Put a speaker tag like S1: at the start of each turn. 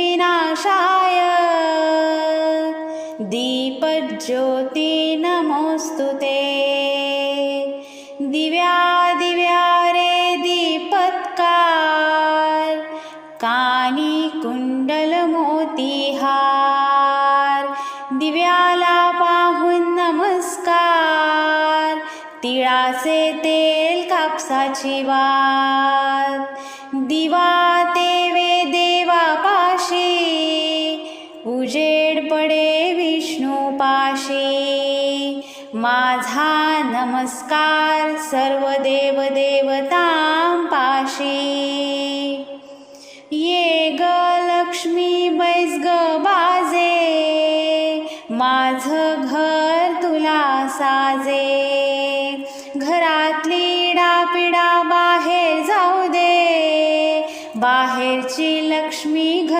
S1: विनाशाय। दीपज्योती नमोऽस्तु ते। दिव्या दिव्या रे दीपत्कार। कानी कुंडल मोतीहार दिव्याला पाहून नमस्कार। तिळाचे तेल कापसाची वात दिवा उजेड पडे विष्णू पाशी. माझा नमस्कार सर्व देव देवतां पाशी. ये ग लक्ष्मी बैस ग बाजे. माझं घर तुला साजे. घरातली डापिडा बाहेर जाऊ दे. बाहेरची लक्ष्मी घर